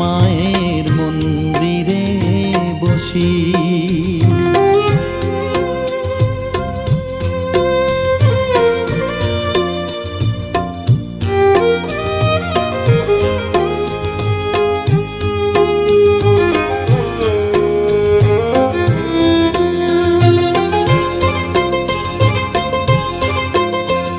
মায়ের মন্দিরে বসি।